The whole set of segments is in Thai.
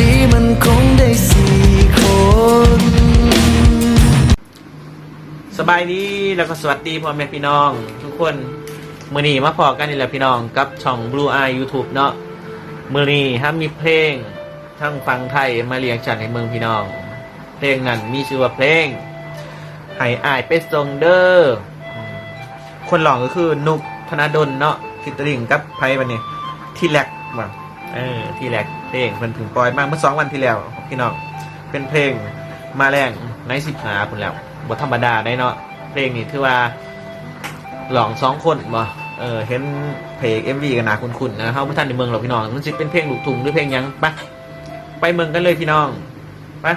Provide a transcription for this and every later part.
ดีมันคงได้สี่คน สบายดีแล้วก็สวัสดีพ่อแม่พี่น้อง ทุกคนมือนีมาพอกันนี่แหละพี่น้องกับช่อง Blue Eye YouTube เนาะมือนี้ถ้ามีเพลงทั้งฟังไทยมาเรียงจัดในเมืองพี่น้อง เพลงนั้นมีชื่อว่าเพลงให้อายไปทรงเดอร์คนหลองก็คือนุกธนาดลเนาะคิดตริงกับไพ่บันนี้ที่แลกว่ะ เออที่แรกเพลงมันถึงปล่อยมาเมื่อสองวันที่แล้วพี่น้องเป็นเพลงมาแรงในสิบหาคุณแล้วบทธรรมดาได้เนาะเพลงนี้ถือว่าหลองสองคนบ่เออเห็นเพลงเอ็มวีกันนะคุณๆนะเขาไม่ท่านในเมืองหรอกพี่น้องมันจะเป็นเพลงลูกทุ่งหรือเพลงยังไปไปเมืองกันเลยพี่น้องไปะ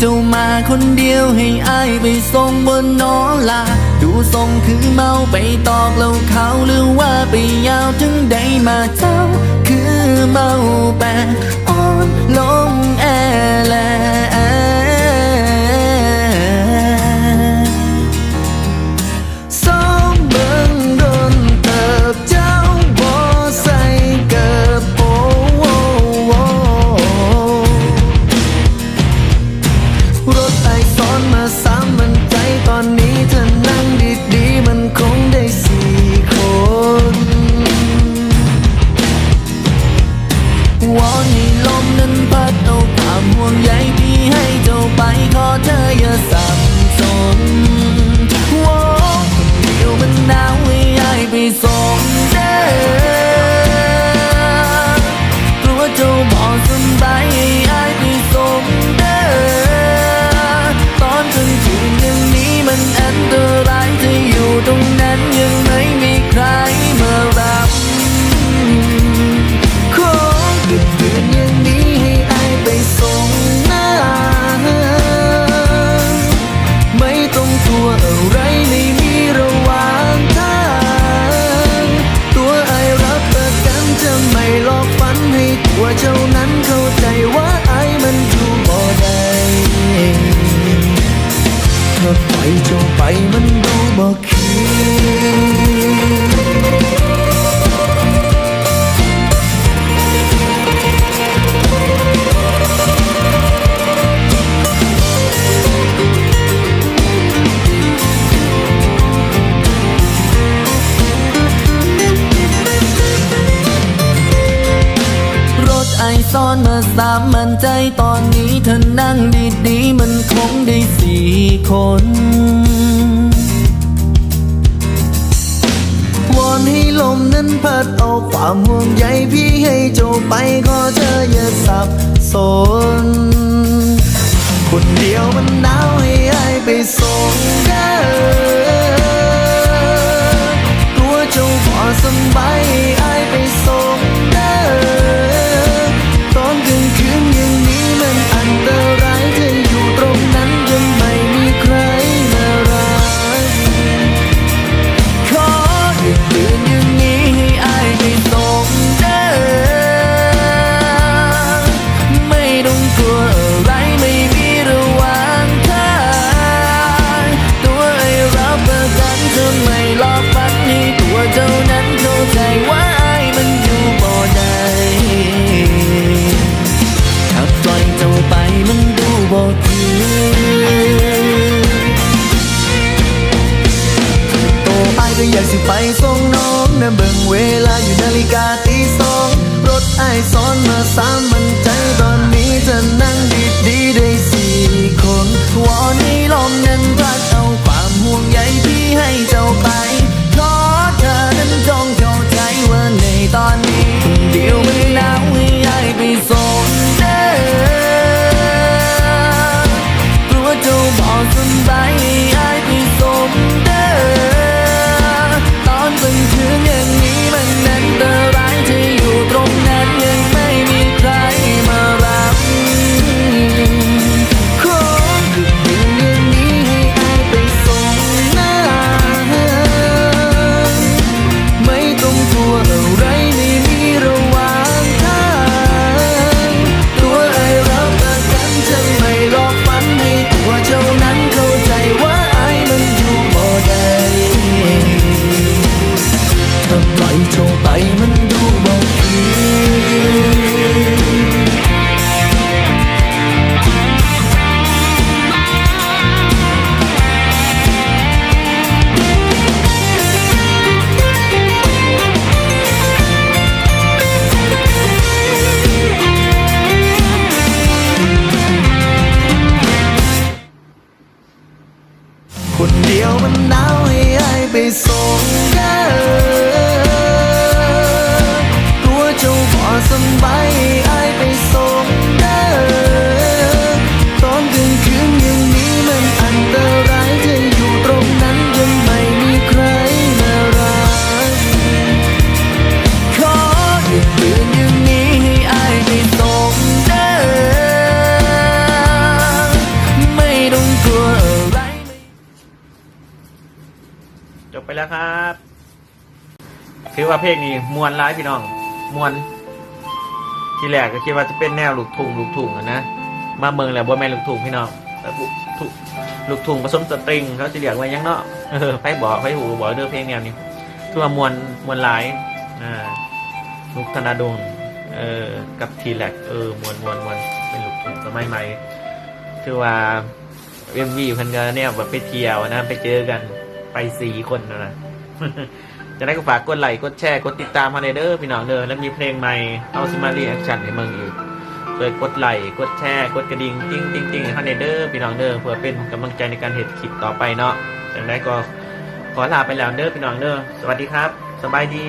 เจ้ามาคนเดียวให้อายไปส่งบนนอลา ดูทรงคือเมาไปตอกเล่าเขาหรือว่าไปยาวถึงได้มาเจ้า คือเมาแปอ่อนลงแอแล อสามมันใจตอนนี้เธอนั่งดีๆ มันคงได้สี่คนวอนให้ลมนั้นพัดเอาความห่วงใยพี่ให้เจ้าไปก็เธออย่าสับสน เวลาอยู่นาฬิกาตีสองรถไอซ้อนมาสามมันใจตอนนี้จะนั่งดีดีได้สี่คนวอนให้ลมเงินพัด นเดียวมันหนาวให้ไอไปส่งได้ แล้วครับคือว่าเพลงนี้มวนร้ายพี่น้องมวนทีแรกก็คิดว่าจะเป็นแนวลูกทุ่งลูกทุ่งนะมาเมืองแล้วบ่แม่ลูกทุ่งพี่น้องลูกทุ่งลูกทุ่งผสมสตริงเขาจะเรียกว่าหยังเนาะเออไปบอกไปหูบอกเด้อเพลงแนวนี้คือว่ามวนมวนหลายอ่านุกธนาดงเออกับทีแรกเออมวนมวนมวนเป็นลูกทุ่งสมัยใหม่คือว่าเอ็มวีเพิ่นก็เนี่ยแบบไปเที่ยวนะไปเจอกัน สี่คนนะจะได้ก็ฝากกดไลค์กดแชร์กดติดตามมาในเด้อพี่น้องเด้อแล้วมีเพลงใหม่เอาซิมารีแอคชั่นให้เมืองอีกเพื่อกดไลค์กดแชร์กดกระดิ่งติ้งติ้งติ้งให้ในเด้อพี่น้องเด้อเพื่อเป็นกำลังใจในการเห็นคลิปต่อไปเนาะจากนั้นก็ขอลาไปแล้วเด้อพี่น้องเด้อสวัสดีครับ สบายดี